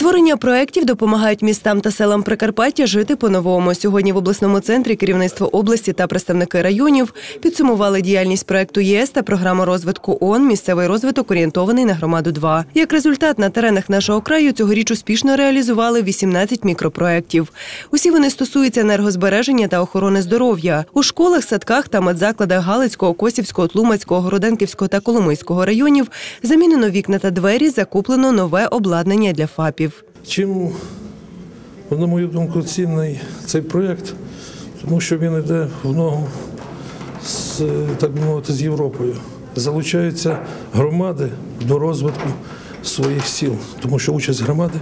Створення проєктів допомагають містам та селам Прикарпаття жити по-новому. Сьогодні в обласному центрі керівництво області та представники районів підсумували діяльність проєкту ЄС та програму розвитку ООН «Місцевий розвиток орієнтований на громаду 2 Як результат, на теренах нашого краю цьогоріч успішно реалізували 18 мікропроєктів. Усі вони стосуються енергозбереження та охорони здоров'я. У школах, садках та медзакладах Галицького, Косівського, Тлумацького, Городенківського та Коломийського районів замінено вікна та двері, закуплено нове обладнання для ФАПів. Чим, на мою думку, цінний цей проєкт, тому що він йде в ногу з, так мовити, з Європою. Залучаються громади до розвитку своїх сіл, тому що участь громади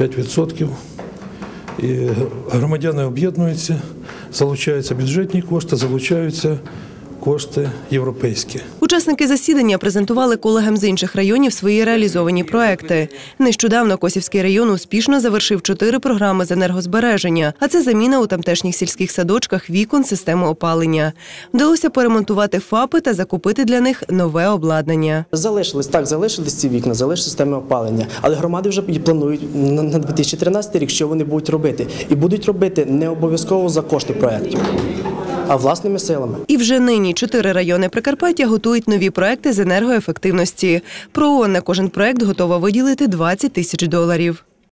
5%. І громадяни об'єднуються, залучаються бюджетні кошти, залучаються кошти європейські. Учасники засідання презентували колегам з інших районів свої реалізовані проекти. Нещодавно Косівський район успішно завершив чотири програми з енергозбереження, а це заміна у тамтешніх сільських садочках вікон системи опалення. Вдалося поремонтувати ФАПи та закупити для них нове обладнання. Залишились так, залишились ці вікна, залишились системи опалення. Але громади вже планують на на 2013 рік, що вони будуть робити, і будуть робити не обов'язково за кошти проєктів, а власними силами. І вже нині чотири райони Прикарпаття готують нові проекти з енергоефективності. Проон на кожен проект готова виділити 20 тисяч доларів.